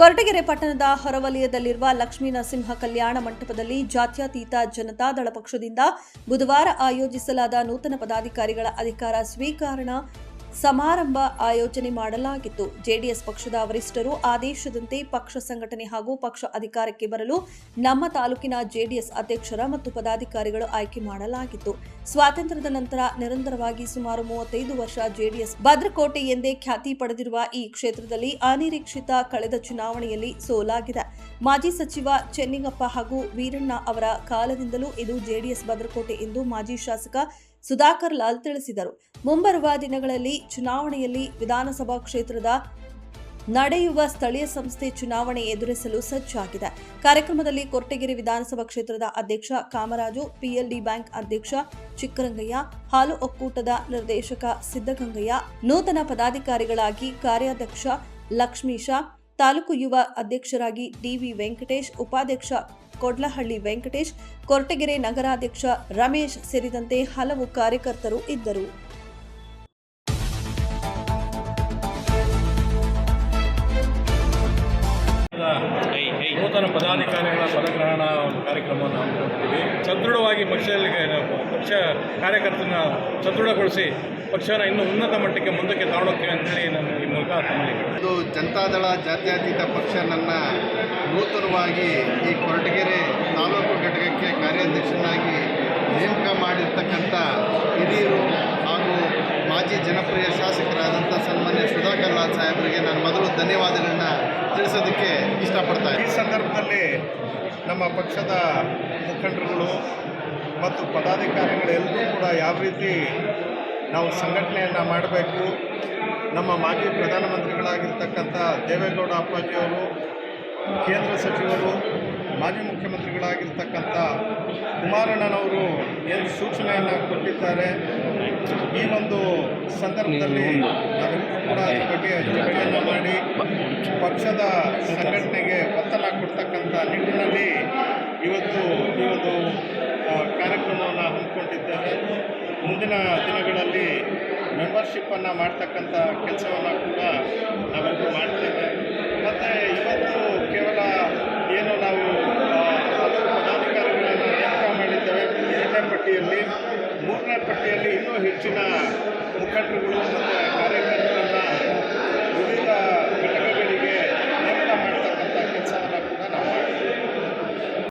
ಕೊರಟಗೆರೆ ಪಟ್ಟಣದ ಹೊರವಲಯದಲ್ಲಿರುವ ಲಕ್ಷ್ಮೀ ನರಸಿಂಹ ಕಲ್ಯಾಣ ಮಂಟಪದಲ್ಲಿ ಜಾತ್ಯತೀತ ಜನತಾದಳ ಪಕ್ಷದಿಂದ ಬುಧವಾರ ಆಯೋಜಿಸಲಾದ ನೂತನ ಪದಾಧಿಕಾರಿಗಳ ಅಧಿಕಾರ ಸ್ವೀಕರಣ ಸಮಾರಂಭ ಆಯೋಜನೆ ಮಾಡಲಾಗಿತ್ತು. ಜೆಡಿಎಸ್ ಪಕ್ಷದ ವರಿಷ್ಠರು ಆದೇಶದಂತೆ ಪಕ್ಷ ಸಂಘಟನೆ ಹಾಗೂ ಪಕ್ಷ ಅಧಿಕಾರಕ್ಕೆ ಬರಲು ನಮ್ಮ ತಾಲೂಕಿನ ಜೆಡಿಎಸ್ ಅಧ್ಯಕ್ಷರ ಮತ್ತು ಪದಾಧಿಕಾರಿಗಳು ಆಯ್ಕೆ ಮಾಡಲಾಗಿತ್ತು. ಸ್ವಾತಂತ್ರ್ಯದ ನಂತರ ನಿರಂತರವಾಗಿ ಸುಮಾರು ಮೂವತ್ತೈದು ವರ್ಷ ಜೆಡಿಎಸ್ ಭದ್ರಕೋಟೆ ಎಂದೇ ಖ್ಯಾತಿ ಪಡೆದಿರುವ ಈ ಕ್ಷೇತ್ರದಲ್ಲಿ ಅನಿರೀಕ್ಷಿತ ಕಳೆದ ಚುನಾವಣೆಯಲ್ಲಿ ಸೋಲಾಗಿದೆ. ಮಾಜಿ ಸಚಿವ ಚೆನ್ನಿಂಗಪ್ಪ ಹಾಗೂ ವೀರಣ್ಣ ಅವರ ಕಾಲದಿಂದಲೂ ಇದು ಜೆಡಿಎಸ್ ಭದ್ರಕೋಟೆ ಎಂದು ಮಾಜಿ ಶಾಸಕ ಸುಧಾಕರ್ ಲಾಲ್ ತಿಳಿಸಿದರು. ಮುಂಬರುವ ದಿನಗಳಲ್ಲಿ ಚುನಾವಣೆಯಲ್ಲಿ ವಿಧಾನಸಭಾ ಕ್ಷೇತ್ರದ ನಡೆಯುವ ಸ್ಥಳೀಯ ಸಂಸ್ಥೆ ಚುನಾವಣೆ ಎದುರಿಸಲು ಸಜ್ಜಾಗಿದೆ. ಕಾರ್ಯಕ್ರಮದಲ್ಲಿ ಕೊರಟಗೆರೆ ವಿಧಾನಸಭಾ ಕ್ಷೇತ್ರದ ಅಧ್ಯಕ್ಷ ಕಾಮರಾಜು, ಪಿಎಲ್ಡಿ ಬ್ಯಾಂಕ್ ಅಧ್ಯಕ್ಷ ಚಿಕ್ಕರಂಗಯ್ಯ, ಹಾಲು ಒಕ್ಕೂಟದ ನಿರ್ದೇಶಕ ಸಿದ್ದಗಂಗಯ್ಯ, ನೂತನ ಪದಾಧಿಕಾರಿಗಳಾಗಿ ಕಾರ್ಯಾಧ್ಯಕ್ಷ ಲಕ್ಷ್ಮೀಶ ತಾಲೂಕು ಯುವ ಅಧ್ಯಕ್ಷರಾಗಿ ಡಿವಿ ವೆಂಕಟೇಶ್, ಉಪಾಧ್ಯಕ್ಷ ಕೊಡ್ಲಹಳ್ಳಿ ವೆಂಕಟೇಶ್, ಕೊರಟಗೆರೆ ನಗರಾಧ್ಯಕ್ಷ ರಮೇಶ್ ಸೇರಿದಂತೆ ಹಲವು ಕಾರ್ಯಕರ್ತರು ಇದ್ದರು. ನೂತನ ಪದಾಧಿಕಾರಿಗಳ ಪದಗ್ರಹಣ ಕಾರ್ಯಕ್ರಮವನ್ನು ಹಮ್ಮಿಕೊಂಡಿದ್ದೀವಿ. ಸದೃಢವಾಗಿ ಪಕ್ಷದಲ್ಲಿ ಪಕ್ಷ ಕಾರ್ಯಕರ್ತರನ್ನ ಸದೃಢಗೊಳಿಸಿ ಪಕ್ಷನ ಇನ್ನು ಉನ್ನತ ಮಟ್ಟಕ್ಕೆ ಮುಂದಕ್ಕೆ ತಗೊಂಡೋಗ್ತೀವಿ ಅಂತೇಳಿ ನಾನು ಈ ಮೂಲಕ ತಮ್ಮಲ್ಲಿ. ಇದು ಜನತಾದಳ ಜಾತ್ಯತೀತ ಪಕ್ಷ ನನ್ನ ನೂತನವಾಗಿ ಈ ಕೊರಟಗೆರೆ ತಾಲೂಕು ಘಟಕಕ್ಕೆ ಕಾರ್ಯಾಧ್ಯಕ್ಷನಾಗಿ ನೇಮಕ ಮಾಡಿರ್ತಕ್ಕಂಥ ಹಿರಿಯರು ಹಾಗೂ ಮಾಜಿ ಜನಪ್ರಿಯ ಶಾಸಕರಾದಂಥ ಸನ್ಮಾನ್ಯ ಸುಧಾಕರ್ ಲಾಲ್ ಸಾಹೇಬರಿಗೆ ನಾನು ಮೊದಲು ಧನ್ಯವಾದಗಳನ್ನು ತಿಳಿಸೋದಕ್ಕೆ ಇಷ್ಟಪಡ್ತಾ ಈ ಸಂದರ್ಭದಲ್ಲಿ ನಮ್ಮ ಪಕ್ಷದ ಮುಖಂಡರುಗಳು ಮತ್ತು ಪದಾಧಿಕಾರಿಗಳೆಲ್ಲರೂ ಕೂಡ ಯಾವ ರೀತಿ ನಾವು ಸಂಘಟನೆಯನ್ನು ಮಾಡಬೇಕು. ನಮ್ಮ ಮಾಜಿ ಪ್ರಧಾನಮಂತ್ರಿಗಳಾಗಿರ್ತಕ್ಕಂಥ ದೇವೇಗೌಡ ಅಪ್ಪಾಜಿಯವರು, ಕೇಂದ್ರ ಸಚಿವರು, ಮಾಜಿ ಮುಖ್ಯಮಂತ್ರಿಗಳಾಗಿರ್ತಕ್ಕಂಥ ಕುಮಾರಣ್ಣನವರು ಏನು ಸೂಚನೆಯನ್ನು ಕೊಟ್ಟಿದ್ದಾರೆ. ಈ ಒಂದು ಸಂದರ್ಭದಲ್ಲಿ ನಾವೆಲ್ಲರೂ ಕೂಡ ಅದರ ಬಗ್ಗೆ ಚರ್ಚೆಯನ್ನು ಮಾಡಿ, ಪಕ್ಷದ ಸಂಘಟನೆಗೆ ಒತ್ತಡ ಕೊಡ್ತಕ್ಕಂಥ ನಿಟ್ಟಿನಲ್ಲಿ ಇವತ್ತು ಈ ಒಂದು ಕಾರ್ಯಕ್ರಮವನ್ನು ಹಮ್ಮಿಕೊಂಡಿದ್ದೇವೆ. ಮುಂದಿನ ದಿನಗಳಲ್ಲಿ ಮೆಂಬರ್ಶಿಪ್ಪನ್ನು ಮಾಡ್ತಕ್ಕಂಥ ಕೆಲಸವನ್ನು ಕೂಡ ನಾವೆಲ್ಲರೂ ಮಾಡ್ತೇವೆ. ಮತ್ತು ಇವತ್ತು ಕೇವಲ ಏನು ನಾವು ಪದಾಧಿಕಾರಿಗಳನ್ನು ನೇಮಕ ಮಾಡಿದ್ದೇವೆ. ಎರಡನೇ ಪಟ್ಟಿಯಲ್ಲಿ, ಮೂರನೇ ಪಟ್ಟಿಯಲ್ಲಿ ಇನ್ನೂ ಹೆಚ್ಚಿನ ಮುಖಂಡರುಗಳು ಮತ್ತು